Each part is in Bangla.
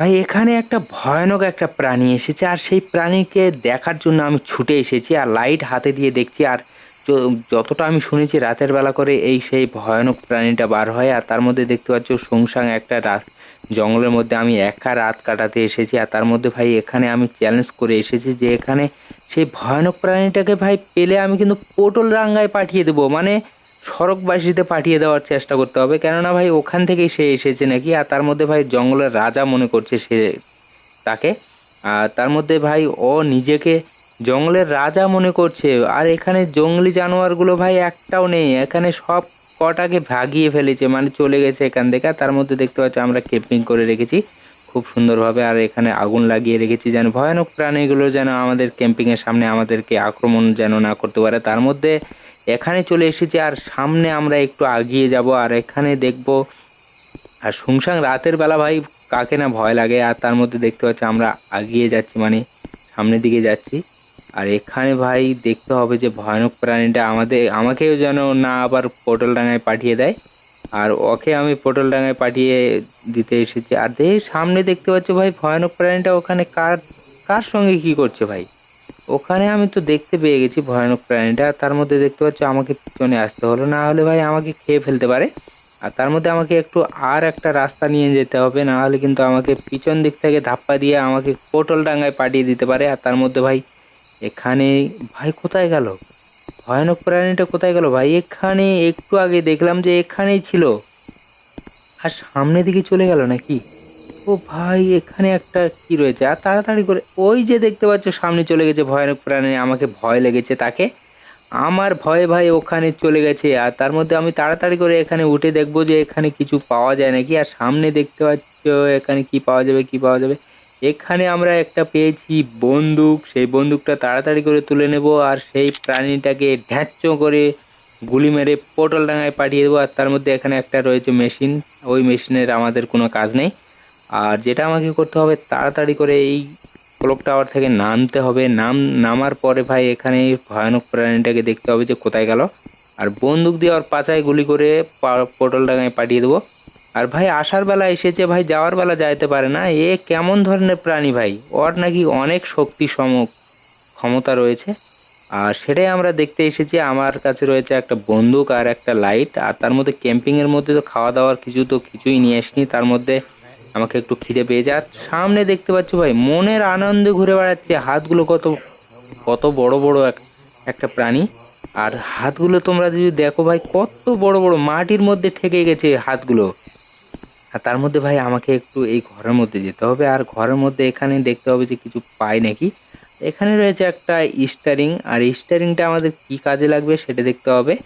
ভাই এখানে একটা ভয়ানক একটা প্রাণী এসেছে, আর সেই প্রাণীকে দেখার জন্য আমি ছুটে এসেছি, আর লাইট হাতে দিয়ে দেখছি, আর যতটা আমি শুনেছি রাতের বেলা করে এই সেই ভয়ানক প্রাণীটা বার হয়, আর তার মধ্যে দেখতে পাচ্ছ সংসাং একটা রাত, জঙ্গলের মধ্যে আমি একা রাত কাটাতে এসেছি, আর তার মধ্যে ভাই এখানে আমি চ্যালেঞ্জ করে এসেছি যে এখানে সেই ভয়ানক প্রাণীটাকে ভাই পেলে আমি কিন্তু পটল রাঙ্গায় পাঠিয়ে দেবো মানে সড়কবাসীতে পাঠিয়ে দেওয়ার চেষ্টা করতে হবে। কেননা ভাই, ওখান থেকেই সে এসেছে নাকি? আর তার মধ্যে ভাই, জঙ্গলের রাজা মনে করছে সে তাকে। আর তার মধ্যে ভাই, ও নিজেকে জঙ্গলের রাজা মনে করছে। আর এখানে জঙ্গলি জানোয়ারগুলো ভাই, একটাও নেই। এখানে সব কটাকে ভাগিয়ে ফেলেছে। মানে চলে গেছে এখান থেকে। আর তার মধ্যে দেখতে পাচ্ছি, আমরা ক্যাম্পিং করে রেখেছি। খুব সুন্দরভাবে। আর এখানে আগুন লাগিয়ে রেখেছি যেন ভয়ানক প্রাণীগুলো যেন আমাদের ক্যাম্পিংয়ের সামনে আমাদেরকে আক্রমণ যেন না করতে পারে। তার মধ্যে এখানে চলে এসেছি আর সামনে আমরা একটু আগিয়ে যাব আর এখানে দেখব আর সুংসাং রাতের বেলা ভাই কাকে না ভয় লাগে আর তার মধ্যে দেখতে পাচ্ছি আমরা আগিয়ে যাচ্ছি মানে সামনের দিকে যাচ্ছি। আর এখানে ভাই দেখতে হবে যে ভয়ানক প্রাণীটা আমাদের, আমাকেও যেন না আবার পটল ডাঙায় পাঠিয়ে দেয়। আর ওকে আমি পটল ডাঙায় পাঠিয়ে দিতে এসেছি। আর দেখ সামনে দেখতে পাচ্ছি ভাই ভয়ানক প্রাণীটা ওখানে কার কার সঙ্গে কি করছে ভাই? ওখানে আমি তো দেখতে পেয়ে গেছি ভয়ানক প্রাণীটা। তার মধ্যে দেখতে পাচ্ছ আমাকে পিছনে আসতে হলো। না হলে ভাই আমাকে খেয়ে ফেলতে পারে। আর তার মধ্যে আমাকে একটু আর একটা রাস্তা নিয়ে যেতে হবে। না হলে কিন্তু আমাকে পিছন দিক থেকে ধাপ্পা দিয়ে আমাকে পটল ডাঙ্গায় পাঠিয়ে দিতে পারে। আর তার মধ্যে ভাই এখানে, ভাই কোথায় গেল? ভয়ানক প্রাণীটা কোথায় গেল ভাই? এখানে একটু আগে দেখলাম যে এখানেই ছিল। আর সামনের দিকে চলে গেল নাকি? ও ভাই, এখানে একটা কি রয়েছে? আর তাড়াতাড়ি করে, ওই যে দেখতে পাচ্ছ, সামনে চলে গেছে ভয়ানক প্রাণী, আমাকে ভয় লেগেছে তাকে। আমার ভয়ে ভাই ওখানে চলে গেছে, আর তার মধ্যে আমি তাড়াতাড়ি করে এখানে উঠে দেখব যে এখানে কিছু পাওয়া যায় নাকি। আর সামনে দেখতে পাচ্ছ, এখানে কি পাওয়া যাবে, কি পাওয়া যাবে? এখানে আমরা একটা পেয়েছি বন্দুক, সেই বন্দুকটা তাড়াতাড়ি করে তুলে নেব, আর সেই প্রাণীটাকে ঢ্যাঁচ্চ করে গুলি মেরে পটল ডাঙায় পাঠিয়ে দেবো। আর তার মধ্যে এখানে একটা রয়েছে মেশিন, ওই মেশিনের আমাদের কোনো কাজ নেই। আর যেটা আমাকে করতে হবে তাড়াতাড়ি করে এই ক্লক টাওয়ার থেকে নামতে হবে। নাম, নামার পরে ভাই এখানে ভয়ানক প্রাণীটাকে দেখতে হবে যে কোথায় গেল। আর বন্দুক দিয়ে ওর পাচায় গুলি করে পা- পটল ডাঙায় পাঠিয়ে দেবো। আর ভাই আসার বেলা এসেছে, ভাই যাওয়ার বেলা যাইতে পারে না। এ কেমন ধরনের প্রাণী ভাই? ওর নাকি অনেক শক্তি সম ক্ষমতা রয়েছে। আর সেটাই আমরা দেখতে এসেছি। আমার কাছে রয়েছে একটা বন্দুক আর একটা লাইট। আর তার মধ্যে ক্যাম্পিংয়ের মধ্যে তো খাওয়া দাওয়ার কিছু তো কিছুই নিয়ে আসিনি। তার মধ্যে আমাকে একটু খিদে পেয়েছে আর সামনে দেখতে পাচ্ছ ভাই, মনের আনন্দে ঘুরে বেড়াচ্ছে। হাতগুলো কত কত বড় বড় এক- একটা প্রাণী। আর হাতগুলো তোমরা যদি দেখো ভাই, কত বড় বড় মাটির মধ্যে ঠেকে গেছে হাতগুলো। আর তার মধ্যে ভাই, আমাকে একটু এই ঘরের মধ্যে যেতে হবে। আর ঘরের মধ্যে এখানে দেখতে হবে যে কিছু পাই নাকি। এখানে রয়েছে একটা স্টারিং। আর স্টারিংটা আমাদের কি কাজে লাগবে সেটা দেখতে হবে।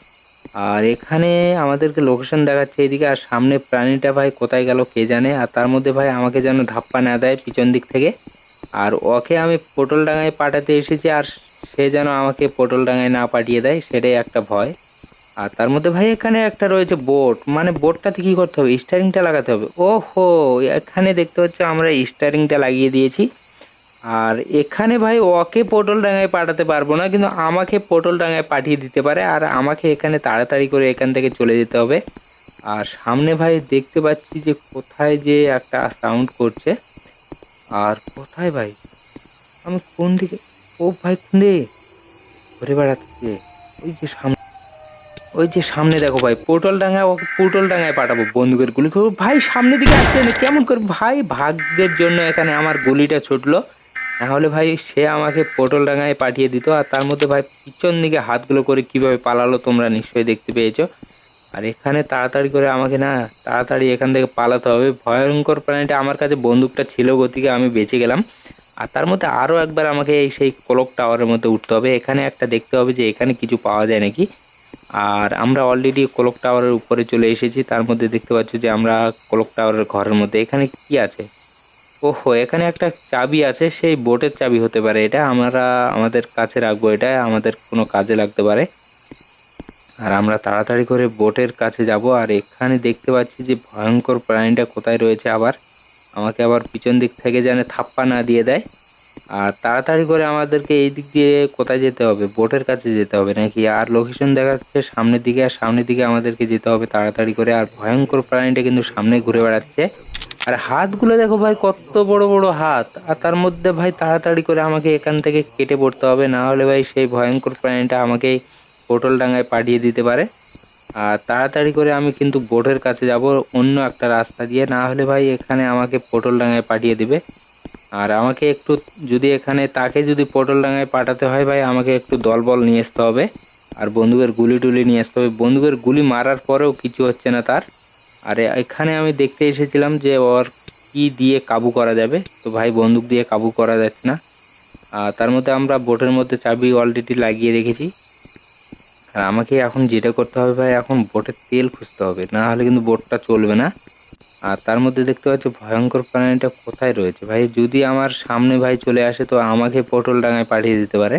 আর এখানে আমাদেরকে লোকেশন দেখাচ্ছে এদিকে, আর সামনে প্রাণীটা ভাই কোথায় গেল কে জানে, আর তার মধ্যে ভাই আমাকে যেন ধাপ্পা না দেয় পিছন দিক থেকে। আর ওকে আমি পটল ডাঙায় পাঠাতে এসেছি, আর সে যেন আমাকে পটল ডাঙায় না পাঠিয়ে দেয়, সেটাই একটা ভয়। আর তার মধ্যে ভাই এখানে একটা রয়েছে বোট মানে বোটটাতে কী করতে হবে? স্টারিংটা লাগাতে হবে। ওহো, এখানে দেখতে হচ্ছে আমরা স্টারিংটা লাগিয়ে দিয়েছি। আর এখানে ভাই ওকে পটল ডাঙায় পাঠাতে পারব না, কিন্তু আমাকে পটল ডাঙায় পাঠিয়ে দিতে পারে আর আমাকে এখানে তাড়াতাড়ি করে এখান থেকে চলে যেতে হবে। আর সামনে ভাই দেখতে পাচ্ছি যে কোথায় যে একটা সাউন্ড করছে। আর কোথায় ভাই? আমি কোন দিকে? ও ভাই কোন দিকে? ঘুরে বেড়াচ্ছে। ওই যে সামনে ওই যে সামনে দেখো ভাই, পটল ডাঙায় ওকে পটল ডাঙায় পাঠাবো বন্দুকের গুলি। ভাই সামনের দিকে আসছে না, কেমন করে? ভাই ভাগ্যের জন্য এখানে আমার গুলিটা ছুটলো। নাহলে ভাই সে আমাকে পটল ডাঙায় পাঠিয়ে দিত আর তার মধ্যে ভাই পিছন দিকে হাতগুলো করে কীভাবে পালালো তোমরা নিশ্চয়ই দেখতে পেয়েছ। আর এখানে তাড়াতাড়ি করে আমাকে না তাড়াতাড়ি এখান থেকে পালাতে হবে। ভয়ঙ্কর প্রাণীটা আমার কাছে বন্দুকটা ছিল গতিকে আমি বেঁচে গেলাম। আর তার মধ্যে আরও একবার আমাকে এই সেই ক্লক টাওয়ারের মধ্যে উঠতে হবে। এখানে একটা দেখতে হবে যে এখানে কিছু পাওয়া যায় নাকি। আর আমরা অলরেডি ক্লক টাওয়ারের উপরে চলে এসেছি। তার মধ্যে দেখতে পাচ্ছি যে আমরা ক্লক টাওয়ারের ঘরের মধ্যে। এখানে কি আছে? ওহো, এখানে একটা চাবি আছে, সেই বোটের চাবি হতে পারে। এটা আমরা আমাদের কাছে রাখব, এটা আমাদের কোনো কাজে লাগতে পারে। আর আমরা তাড়াতাড়ি করে বোটের কাছে যাব, আর এখানে দেখতে পাচ্ছি যে ভয়ঙ্কর প্রাণীটা কোথায় রয়েছে আবার। আমাকে আবার পিছন দিক থেকে যেন থাপ্পা না দিয়ে দেয়। আর তাড়াতাড়ি করে আমাদেরকে এই দিক দিয়ে কোথায় যেতে হবে? বোটের কাছে যেতে হবে নাকি? আর লোকেশন দেখাচ্ছে সামনের দিকে, আর সামনের দিকে আমাদেরকে যেতে হবে তাড়াতাড়ি করে। আর ভয়ঙ্কর প্রাণীটা কিন্তু সামনে ঘুরে বেড়াচ্ছে। আর হাতগুলো দেখো ভাই, কত বড় বড় হাত। আর তার মধ্যে ভাই তাড়াতাড়ি করে আমাকে এখান থেকে কেটে পড়তে হবে, না হলে ভাই সেই ভয়ঙ্কর প্রাণীটা আমাকে পটল ডাঙায় পাঠিয়ে দিতে পারে। আর তাড়াতাড়ি করে আমি কিন্তু বোটের কাছে যাব, অন্য একটা রাস্তা দিয়ে, না হলে ভাই এখানে আমাকে পটল ডাঙায় পাঠিয়ে দিবে। আর আমাকে একটু যদি এখানে তাকে যদি পটল ডাঙায় পাঠাতে হয় ভাই, আমাকে একটু দলবল নিয়ে আসতে হবে। আর বন্দুকের গুলি টুলি নিয়ে আসতে হবে। বন্দুকের গুলি মারার পরেও কিছু হচ্ছে না তার। আর এখানে আমি দেখতে এসেছিলাম যে ওর কি দিয়ে কাবু করা যাবে। তো ভাই বন্দুক দিয়ে কাবু করা যাচ্ছে না। আর তার মধ্যে আমরা বোটের মধ্যে চাবি অলরেডি লাগিয়ে রেখেছি। আর আমাকে এখন যেটা করতে হবে ভাই, এখন বোটের তেল খুঁজতে হবে। না হলে কিন্তু বোটটা চলবে না। আর তার মধ্যে দেখতে পাচ্ছ ভয়ঙ্কর প্রাণীটা কোথায় রয়েছে। ভাই যদি আমার সামনে ভাই চলে আসে, তো আমাকে পটল ডাঙায় পাঠিয়ে দিতে পারে।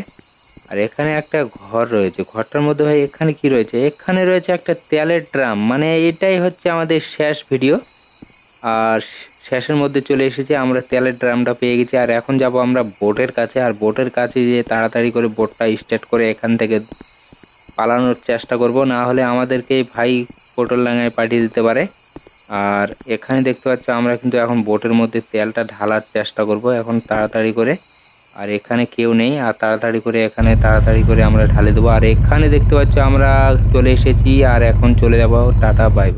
আর এখানে একটা ঘর রয়েছে। ঘরটার মধ্যে ভাই এখানে কি রয়েছে? এখানে রয়েছে একটা তেলের ড্রাম। মানে এটাই হচ্ছে আমাদের শেষ ভিডিও। আর শেষের মধ্যে চলে এসেছি, আমরা তেলের ড্রামটা পেয়ে গেছি। আর এখন যাব আমরা বোটের কাছে। আর বোটের কাছে যে তাড়াতাড়ি করে বোটটা স্টার্ট করে এখান থেকে পালানোর চেষ্টা করব। না হলে আমাদেরকে ভাই পটল ডাঙায় পাঠিয়ে দিতে পারে। আর এখানে দেখতে পাচ্ছ, আমরা কিন্তু এখন বোটের মধ্যে তেলটা ঢালার চেষ্টা করব। এখন তাড়াতাড়ি করে আর এখানে কেউ নেই, আর তাড়াতাড়ি করে এখানে তাড়াতাড়ি করে আমরা ঢালে দেবো। আর এখানে দেখতে পাচ্ছ আমরা চলে এসেছি, আর এখন চলে যাব টাটা বাই